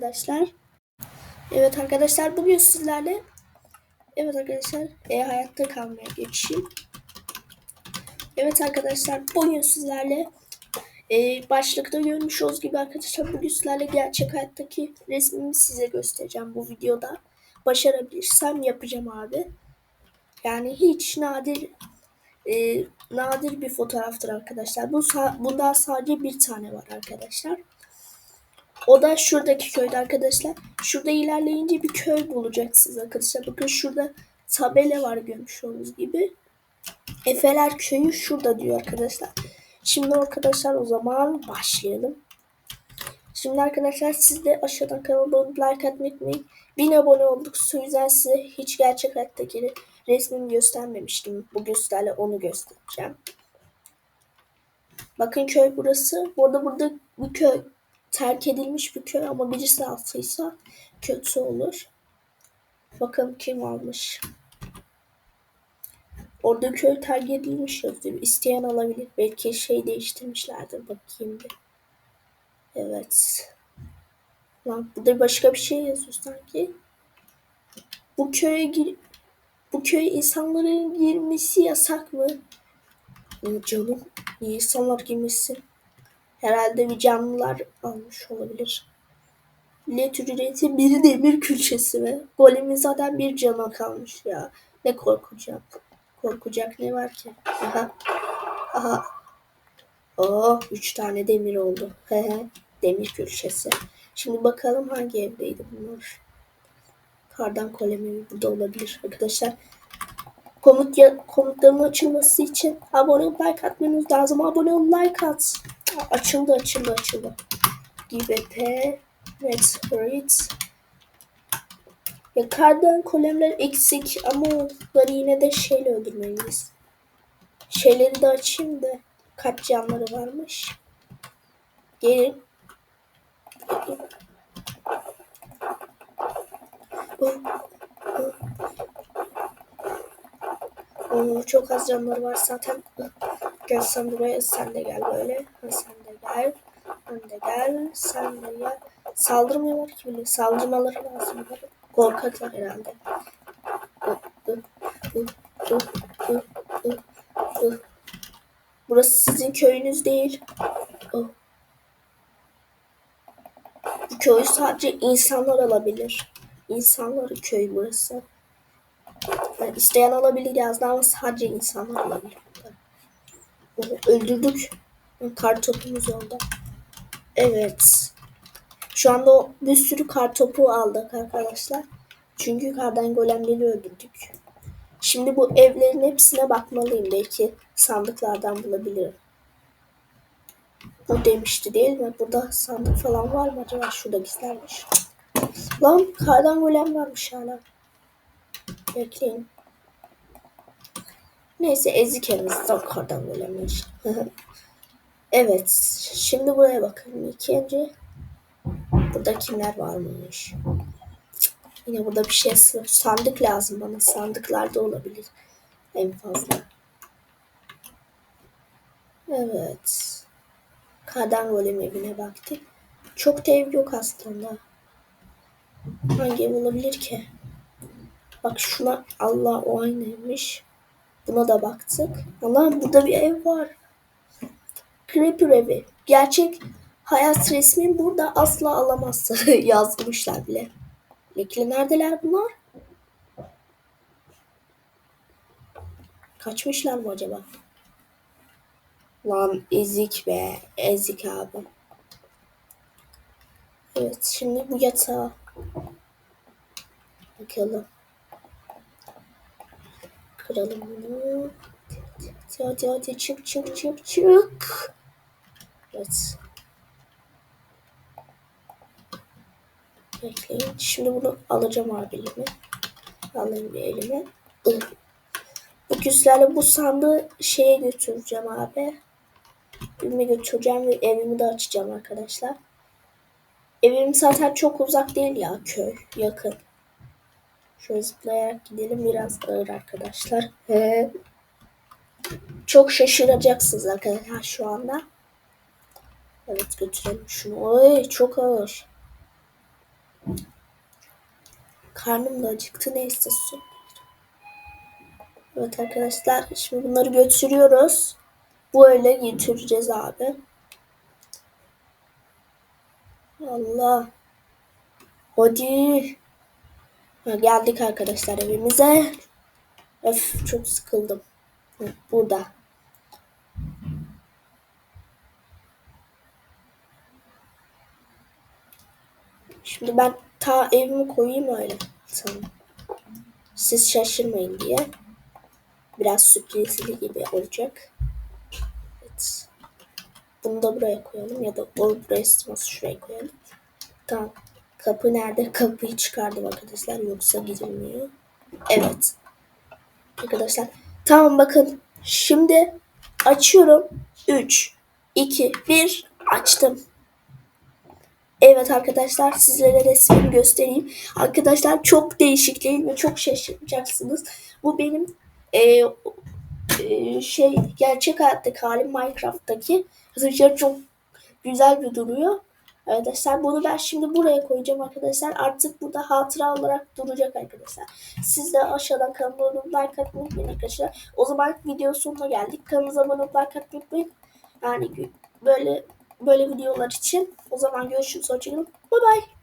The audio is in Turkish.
arkadaşlar. Evet arkadaşlar bugün sizlerle Evet arkadaşlar e, hayatta kalmaya geçeyim. Evet arkadaşlar bugün sizlerle e, başlıkta görmüş olduğunuz gibi arkadaşlar bugün sizlerle gerçek hayattaki resmimi size göstereceğim bu videoda. Başarabilirsem yapacağım abi. Yani hiç nadir e, nadir bir fotoğraftır arkadaşlar. Bu bundan sadece bir tane var arkadaşlar. O da şuradaki köyde arkadaşlar. Şurada ilerleyince bir köy bulacaksınız arkadaşlar. Bakın şurada tabela var görmüş olduğunuz gibi. Efeler köyü şurada diyor arkadaşlar. Şimdi arkadaşlar o zaman başlayalım. Şimdi arkadaşlar siz de aşağıdan kanalıma like atmayı unutmayın. 1000 abone olduk. Yüzden size hiç gerçek hayattaki resmimi göstermemiştim. Bugün sizlerle onu göstereceğim. Bakın köy burası. Burada burada bir köy terk edilmiş bir köy ama birisi alsaysa kötü olur. Bakın kim almış. Orada köy terk edilmiş yazıyor. İsteyen alabilir. Belki şey değiştirmişlerdir. Bakayım bir. Evet. Lan burada başka bir şey yazıyor sanki. Bu köye gir bu köy insanların girmesi yasak mı? Canım niye insanlar girmesin? Herhalde bir canlılar almış olabilir. Bilet ücreti bir demir külçesi mi? Golemin zaten bir cana kalmış ya. Ne korkacak? Korkacak ne var ki? Aha. Aha. Oh, üç tane demir oldu. demir külçesi. Şimdi bakalım hangi evdeydi bunlar. Kardan kolemi burada olabilir arkadaşlar. Komut ya, komutların açılması için abone ol like atmanız lazım. Abone ol like at. Açıldı açıldı açıldı. GBP Rate ya kardan kolemler eksik ama onları yine de şeyle öldürmeliyiz. Şeyleri de açayım da kaç canları varmış. Gelin. Oo, çok az canları var zaten. Gel sen buraya sen de gel böyle. Ha, sen de gel. Sen de gel. Saldırmıyorlar ki bile. Saldırmaları lazım. Korkaklar herhalde. Burası sizin köyünüz değil. Bu köy sadece insanlar alabilir. İnsanların köyü burası. Yani isteyen alabilir yazdı ama sadece insanlar alabilir. Öldürdük. Kar topumuz oldu. Evet. Şu anda bir sürü kar topu aldık arkadaşlar. Çünkü kardan golemleri öldürdük. Şimdi bu evlerin hepsine bakmalıyım. Belki sandıklardan bulabilirim. Bu demişti değil mi? Burada sandık falan var mı acaba? Şurada gizlenmiş. Lan kardan golem varmış hala. Bekleyin. Neyse ezik elimizde kardan golemler. evet. Şimdi buraya bakalım. İkinci. Burada kimler varmış? Yine burada bir şey sandık lazım bana. Sandıklarda olabilir. En fazla. Evet. Kardan golem evine baktık. Çok da ev yok aslında. Hangi ev olabilir ki? Bak şuna Allah o aynıymış. Buna da baktık. Allah burada bir ev var. Creeper evi. Gerçek hayat resmin burada asla alamazsın yazmışlar bile. Bekle neredeler bunlar? Kaçmışlar mı acaba? Lan ezik be. Ezik abi. Evet şimdi bu yatağa bakalım. Kıralım bunu. Hadi hadi hadi çık çık çık çık. Evet. Bekleyin. Şimdi bunu alacağım abi elime. Alayım bir elime. Bu küslerle bu sandığı şeye götüreceğim abi. Evime götüreceğim ve evimi de açacağım arkadaşlar. Evim zaten çok uzak değil ya köy. Yakın. Şöyle zıplayarak gidelim. Biraz ağır arkadaşlar. Ee, çok şaşıracaksınız arkadaşlar şu anda. Evet götürelim şunu. Oy çok ağır. Karnım da acıktı neyse su. Evet arkadaşlar şimdi bunları götürüyoruz. Böyle götüreceğiz abi. Allah. Hadi. Ha, geldik arkadaşlar evimize. Öf çok sıkıldım. Burada. Şimdi ben ta evimi koyayım öyle. Tamam. Siz şaşırmayın diye. Biraz sürprizli gibi olacak. Evet. Bunu da buraya koyalım ya da buraya sığmaz şuraya koyalım. Tamam. Kapı nerede? Kapıyı çıkardım arkadaşlar yoksa girilmiyor. Evet. Arkadaşlar tamam bakın şimdi açıyorum. 3 2 1 açtım. Evet arkadaşlar sizlere resmimi göstereyim. Arkadaşlar çok değişik değil mi? Çok şaşıracaksınız. Bu benim e, e, şey gerçek hayattaki halim Minecraft'taki. Arkadaşlar çok güzel bir duruyor. Arkadaşlar bunu ben şimdi buraya koyacağım arkadaşlar. Artık burada hatıra olarak duracak arkadaşlar. Siz de aşağıdan kanalıma like atmayı unutmayın arkadaşlar. O zaman video sonuna geldik. Kanalımıza abone olup like atmayı unutmayın. Yani böyle böyle videolar için. O zaman görüşürüz. Hoşçakalın. Bye bye.